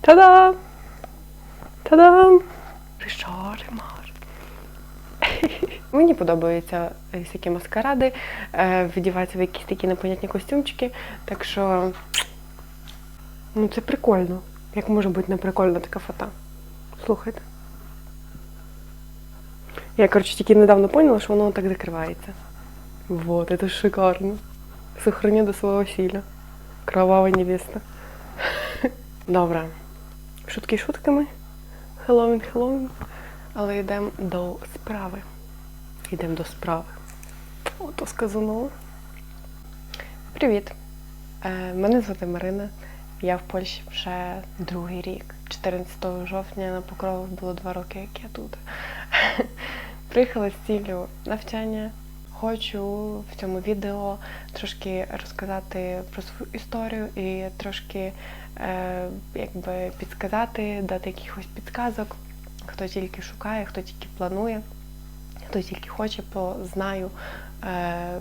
Та-дам! Та-дам! Ришаримар. Мені подобаються всякі маскаради, е, вдіватися в якісь такі непонятні костюмчики. Так що ну це прикольно. Як може бути не прикольна така фото? Слухайте. Я, коротше, тільки недавно поняла, що воно так закривається. Вот, это шикарно. Сохраню до свого весілля. Кровава невеста. Добре. Шутки шутками. Хеллоуін, Хеллоуін. Але йдемо до справи. Йдемо до справи. Ото сказано. Привіт. Е, мене звати Марина. Я в Польщі вже другий рік. 14 жовтня на Покровах було два роки, як я тут. Приїхала з ціллю навчання. Хочу в цьому відео трошки розказати про свою історію і трошки е, якби підсказати, дати якихось підказок, хто тільки шукає, хто тільки планує, хто тільки хоче, бо знаю е,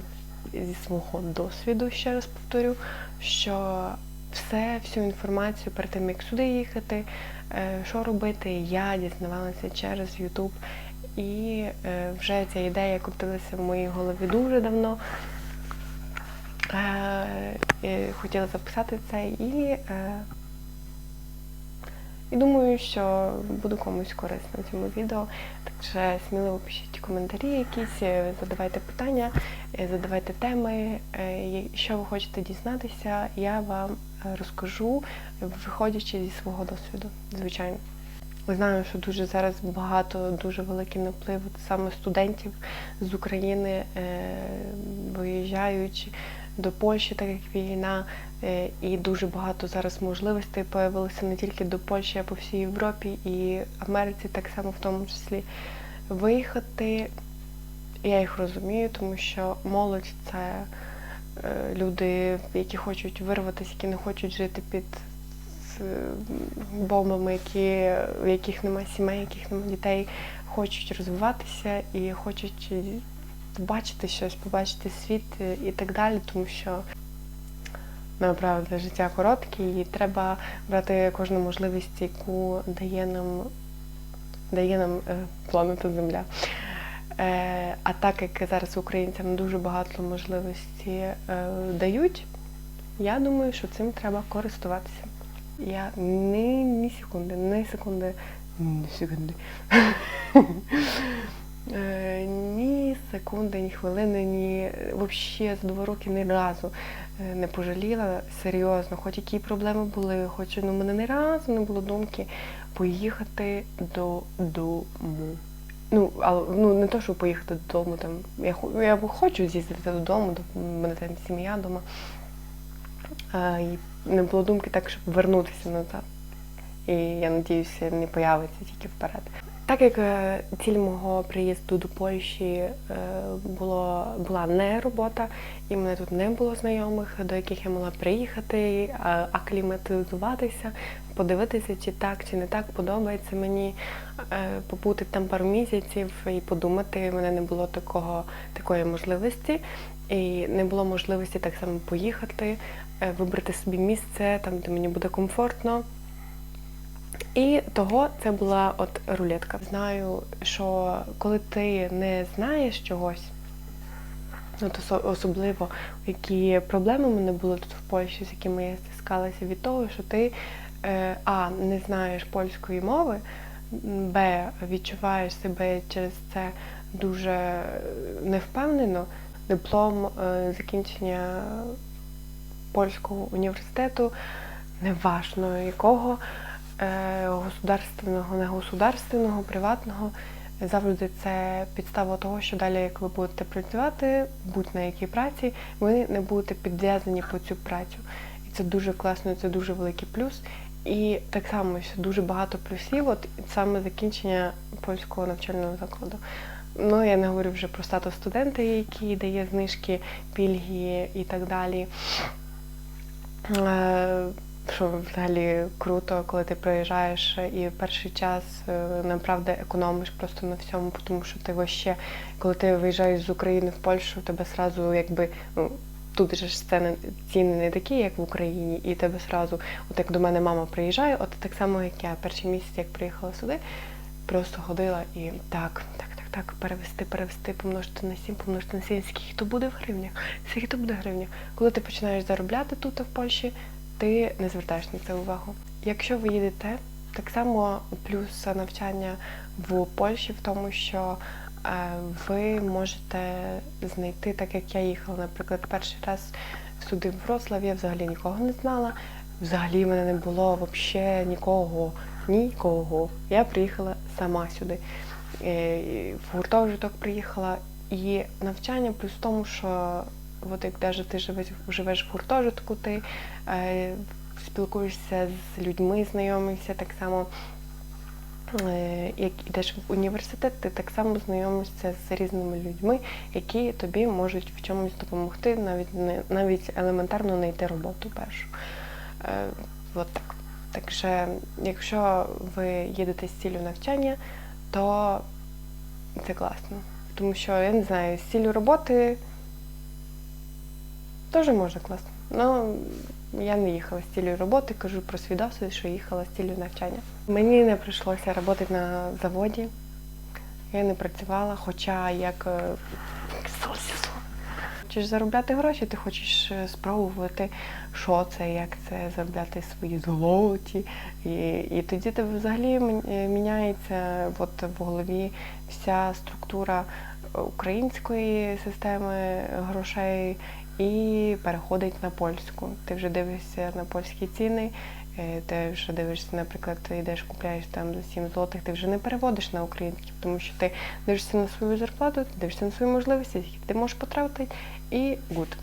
зі свого досвіду, ще раз повторю, що все, всю інформацію перед тим, як сюди їхати, е, що робити, я дізнавалася через YouTube. І е, вже ця ідея крутилася в моїй голові дуже давно. Е, хотіла записати це і, е, і думаю, що буду комусь корисно в цьому відео. Так що сміливо пишіть коментарі якісь, е, задавайте питання, е, задавайте теми, е, що ви хочете дізнатися, я вам е, розкажу, виходячи зі свого досвіду, звичайно. Знаю, що дуже зараз багато, дуже великий наплив саме студентів з України е, виїжджають до Польщі, так як війна, е, і дуже багато зараз можливостей появилося не тільки до Польщі, а по всій Європі і Америці, так само в тому числі виїхати. Я їх розумію, тому що молодь це е, люди, які хочуть вирватися, які не хочуть жити під з бомбами, які, в яких немає сімей, яких немає дітей, хочуть розвиватися і хочуть побачити щось, побачити світ і так далі, тому що направда життя коротке, і треба брати кожну можливість, яку дає нам, дає нам е, планета Земля. Е, а так як зараз українцям дуже багато можливостей е, дають, я думаю, що цим треба користуватися. Я ні, ні секунди, ні секунди, ні секунди. Е, Ні секунди, ні хвилини, ні взагалі за два роки ні разу е, не пожаліла серйозно, хоч які проблеми були, хоч ну, мене ні разу не було думки поїхати додому. Ну, але ну не то, що поїхати додому. Там я я хочу з'їздити додому, до мене там сім'я вдома. І не було думки так, щоб вернутися назад. І я надіюся, не появиться тільки вперед. Так як е, ціль мого приїзду до Польщі е, було, була не робота, і мене тут не було знайомих, до яких я могла приїхати, акліматизуватися, подивитися, чи так, чи не так подобається мені е, побути там пару місяців і подумати. У мене не було такого, такої можливості, і не було можливості так само поїхати, вибрати собі місце там, де мені буде комфортно. І того це була от рулетка. Знаю, що коли ти не знаєш чогось, ну со- особливо які проблеми в мене були тут в Польщі, з якими я стискалася від того, що ти е, а не знаєш польської мови, б відчуваєш себе через це дуже е, невпевнено. Диплом е, закінчення польського університету, неважно якого е, государственного, не государственного, приватного. Завжди це підстава того, що далі, як ви будете працювати, будь на якій праці, ви не будете підв'язані по цю працю. І це дуже класно, це дуже великий плюс. І так само ще дуже багато плюсів, от саме закінчення польського навчального закладу. Ну, я не говорю вже про статус студента, який дає знижки, пільги і так далі. Що взагалі круто, коли ти приїжджаєш і перший час е, направда економиш просто на всьому, тому що ти вообще, коли ти виїжджаєш з України в Польщу, тебе сразу якби ну, тут же ж ціни, ціни не такі, як в Україні, і тебе сразу, от як до мене мама приїжджає, от так само, як я перший місяць, як приїхала сюди, просто ходила і так, так, так, так, перевести, перевести, помножити на 7, помножити на 7, скільки то буде в гривнях, скільки то буде в гривнях. Коли ти починаєш заробляти тут, в Польщі, ти не звертаєш на це увагу. Якщо ви їдете, так само плюс навчання в Польщі в тому, що е, ви можете знайти, так як я їхала, наприклад, перший раз сюди в Вроцлав, я взагалі нікого не знала. Взагалі в мене не було взагалі нікого, нікого. Я приїхала сама сюди. Е, В гуртожиток приїхала. І навчання плюс в тому, що от як навіть ти живеш, живеш в гуртожитку, ти е, спілкуєшся з людьми, знайомишся так само. е, Як ідеш в університет, ти так само знайомишся з різними людьми, які тобі можуть в чомусь допомогти, навіть не навіть елементарно знайти роботу першу. Е, от так. Так що, якщо ви їдете з ціллю навчання, то це класно. Тому що я не знаю, з цілю роботи теж можна класно. Ну, я не їхала з цілею роботи, кажу про свій досвід, що їхала з цілею навчання. Мені не прийшлося працювати на заводі. Я не працювала, хоча як е. Хочеш заробляти гроші, ти хочеш е, спробувати, що це, як це заробляти свої злоті. І, і тоді тебе взагалі е, міняється от в голові вся структура української системи грошей і переходить на польську. Ти вже дивишся на польські ціни, е, ти вже дивишся, наприклад, ти йдеш, купляєш там за 7 злотих, ти вже не переводиш на українські, тому що ти дивишся на свою зарплату, ти дивишся на свої можливості, які ти можеш потратити, і гуд.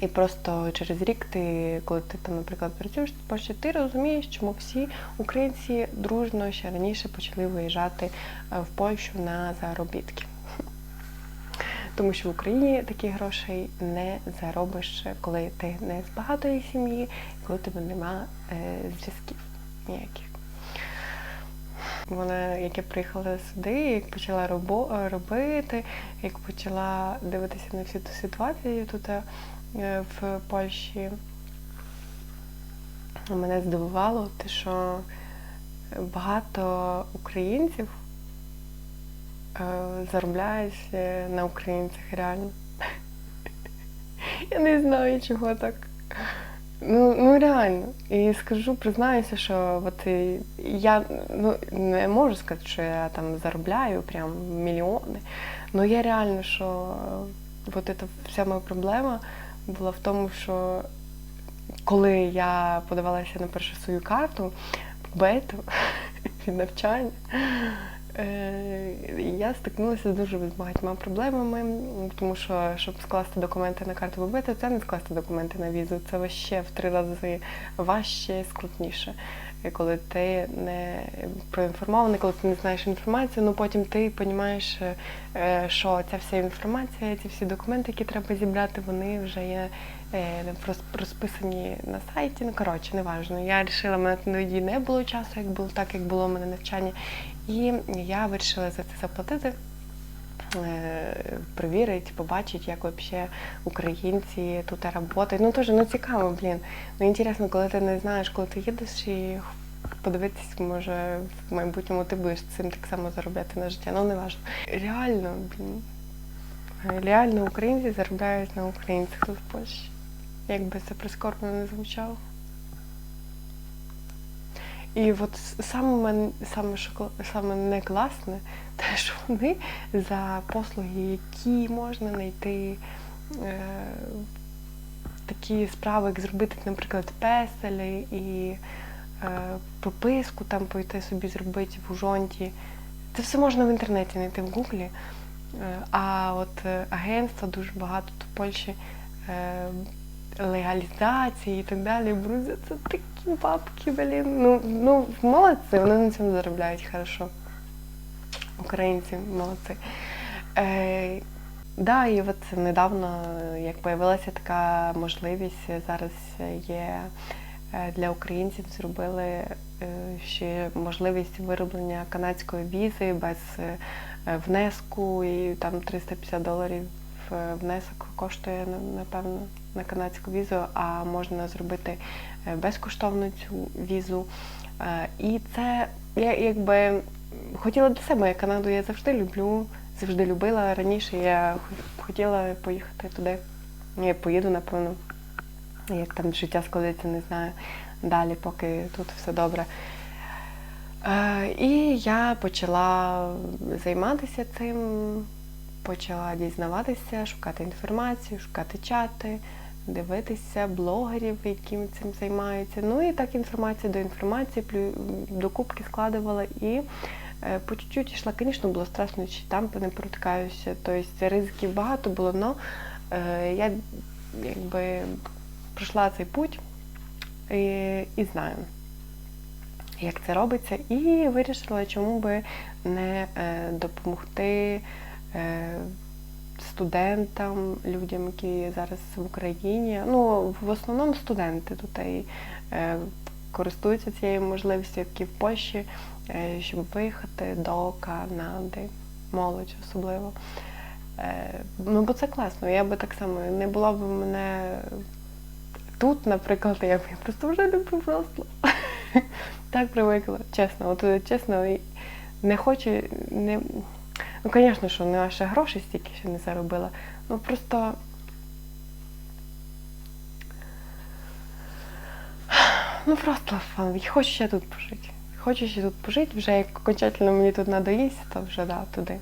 І просто через рік ти, коли ти там, наприклад, працюєш Польщі, ти розумієш, чому всі українці дружно ще раніше почали виїжджати е, в Польщу на заробітки. Тому що в Україні таких грошей не заробиш, коли ти не з багатої сім'ї, коли тебе нема е, зв'язків ніяких. Вона, як я приїхала сюди, як почала робо- робити, як почала дивитися на всю ту ситуацію тут е, в Польщі, мене здивувало те, що багато українців е, заробляють на українцях реально. Я не знаю, чого так. Ну, ну реально. І скажу, признаюся, що от я ну, не можу сказати, що я там заробляю прям мільйони. але я реально, що от ця вся моя проблема була в тому, що коли я подавалася на першу свою карту бету від навчання, я стикнулася з дуже багатьма проблемами, тому що, щоб скласти документи на карту ВБТ, це не скласти документи на візу, це ще в три рази важче і скрутніше. Коли ти не проінформований, коли ти не знаєш інформацію, ну потім ти розумієш, е, що ця вся інформація, ці всі документи, які треба зібрати, вони вже є е, розписані на сайті. Ну коротше, неважно. Я вирішила, мене тоді не було часу, як було так, як було в мене навчання. І я вирішила за це заплатити. е, Перевірити, побачити, як взагалі українці тут працюють. Ну теж ну цікаво, блін. Ну інтересно, коли ти не знаєш, коли ти їдеш і подивитись, може в майбутньому ти будеш цим так само заробляти на життя. Ну не важливо. Реально, блін. Реально українці заробляють на українцях тут в Польщі. Як би це прискорбно не звучало. І от саме, мен- саме, саме не класне, те, що вони за послуги, які можна знайти, е, такі справи, як зробити, наприклад, песелі і е, прописку там пойти собі зробити в Ужонті. Це все можна в інтернеті знайти в Гуглі. Е, А от е, агентства дуже багато тут в Польщі е, легалізації і так далі. Брузя, це такі бабки, блін. Ну, ну молодці, вони на цьому заробляють хорошо. Українці молодці. Е, да, і от недавно, як з'явилася така можливість, зараз є е, для українців зробили е, ще можливість вироблення канадської візи без е, внеску і там 350 доларів внесок коштує напевно на канадську візу, а можна зробити е, безкоштовно цю візу. Е, І це я якби хотіла до себе. Канаду я завжди люблю, завжди любила. Раніше я хотіла поїхати туди. Я поїду, напевно. Як там життя складеться, не знаю. Далі, поки тут все добре. Е, І я почала займатися цим, почала дізнаватися, шукати інформацію, шукати чати, дивитися блогерів, які цим займаються. Ну і так інформація до інформації, плю- до кубки складувала і е, по чуть-чуть йшла. Звісно, було страшно, чи там не протикаюся. Тобто ризиків багато було, але я якби пройшла цей путь і, і знаю як це робиться, і вирішила, чому би не е, допомогти е, студентам, людям, які зараз в Україні. Ну, в основному студенти тут і, е, користуються цією можливістю, які в Польщі, е, щоб виїхати до Канади, молодь особливо. Е, ну, бо це класно. Я би так само не було б мене тут, наприклад, я б я просто вже люблю Вроцлав. Так привикла, чесно. От е, чесно, не хочу, не. Ну, звісно, що не ще грошей стільки ще не заробила. Ну просто. Ну просто фан. Хочу ще тут пожити. Хочу ще тут пожити, вже як окончательно мені тут надоїсть, то вже да, туди.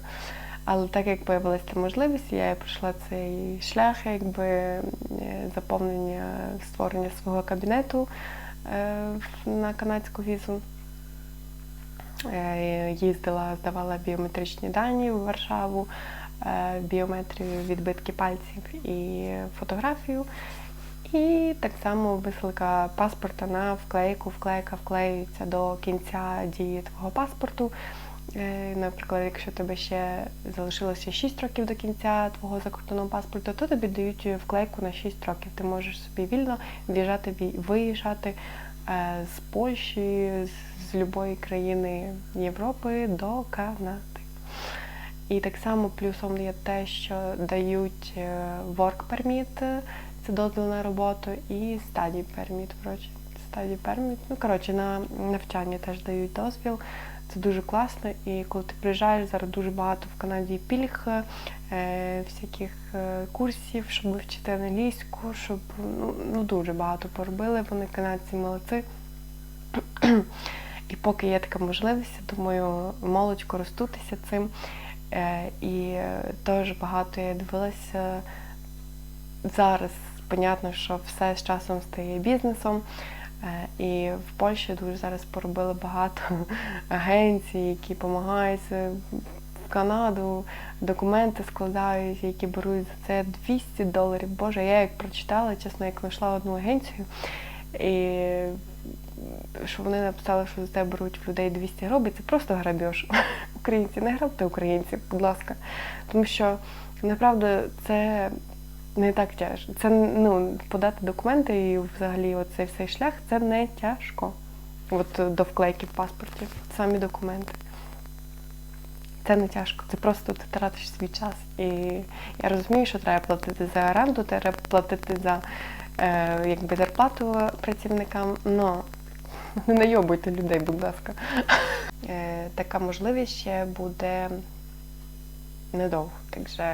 Але так як з'явилася можливість, я пройшла цей шлях, якби е, заповнення створення свого кабінету е, на канадську візу. Е, Їздила, здавала біометричні дані в Варшаву, е, біометрію, відбитки пальців і фотографію. І так само висилка паспорта на вклейку. Вклейка вклеюється до кінця дії твого паспорту. Е, Наприклад, якщо тебе ще залишилося 6 років до кінця твого закордонного паспорту, то тобі дають вклейку на 6 років. Ти можеш собі вільно в'їжджати, виїжджати з Польщі, з, з будь-якої країни Європи до Канади. І так само плюсом є те, що дають е, work permit, це дозвіл на роботу, і study permit, коротше. Study permit, ну коротше, на навчання теж дають дозвіл. Це дуже класно. І коли ти приїжджаєш, зараз дуже багато в Канаді пільг, е, всяких е, курсів, щоб вивчити англійську, щоб ну, ну дуже багато поробили. Вони канадці молодці. І поки є така можливість, думаю, молодь користуватися цим. Е, І теж багато я дивилася зараз. Понятно, що все з часом стає бізнесом. Е, І в Польщі дуже зараз поробили багато агенцій, які допомагають е, в Канаду, документи складають, які беруть за це 200 доларів. Боже, я як прочитала, чесно, як знайшла одну агенцію, і що вони написали, що за це беруть в людей 200 грошей, це просто грабіж. Українці, не грабте українців, будь ласка. Тому що направду це не так тяжко. Це ну, подати документи і взагалі оцей цей шлях це не тяжко. От до вклейки в паспорті, самі документи. Це не тяжко. Це просто ти тратиш свій час. І я розумію, що треба платити за оренду, треба платити за е, якби зарплату працівникам, але не найобуйте людей, будь ласка. Е, така можливість ще буде недовго. Так що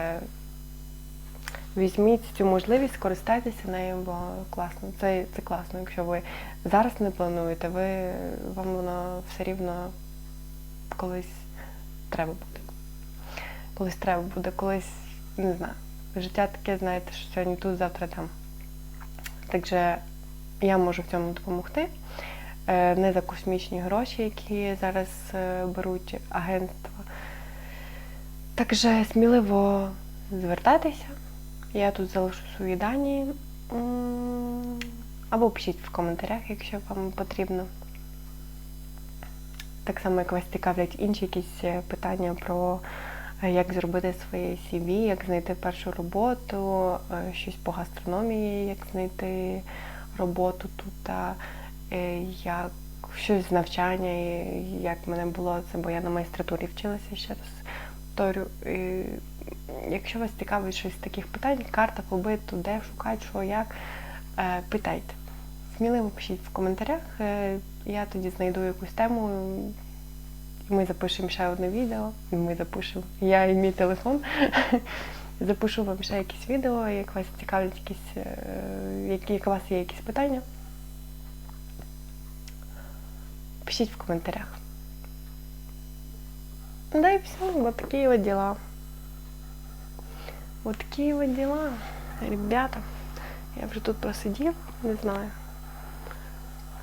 візьміть цю можливість, скористайтеся нею, бо класно. Це, це класно. Якщо ви зараз не плануєте, ви, вам воно все рівно колись треба буде. Колись треба буде, колись, не знаю. Життя таке, знаєте, що сьогодні тут, завтра там. Так що я можу в цьому допомогти. Е, Не за космічні гроші, які зараз е, беруть агентства. Так що сміливо звертайтеся. Я тут залишу свої дані. Або пишіть в коментарях, якщо вам потрібно. Так само, як вас цікавлять інші якісь е, питання про як зробити своє CV, як знайти першу роботу, щось по гастрономії, як знайти роботу тут, як щось з навчання, і як мене було це, бо я на майстратурі вчилася ще раз повторю. І, якщо вас цікавить щось з таких питань, карта побиту, де шукати, що, як, е, питайте. Сміливо пишіть в коментарях. е, Я тоді знайду якусь тему. І ми запишемо ще одне відео. Ми запишемо. Я і мій телефон. Запишу вам ще якісь відео, як вас цікавлять якісь, е, як у вас є якісь питання. Пишіть в коментарях. Да и все, вот такие вот дела. Вот такие вот дела, ребята. Я вже тут просидів, не знаю.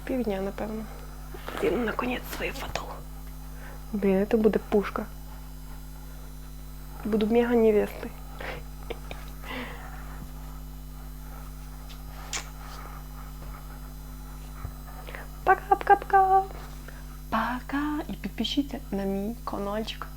Півдня, напевно. І наконець свою фото. Блін, це буде пушка. Буду мега невестой. Підпишіться на мій каналчик.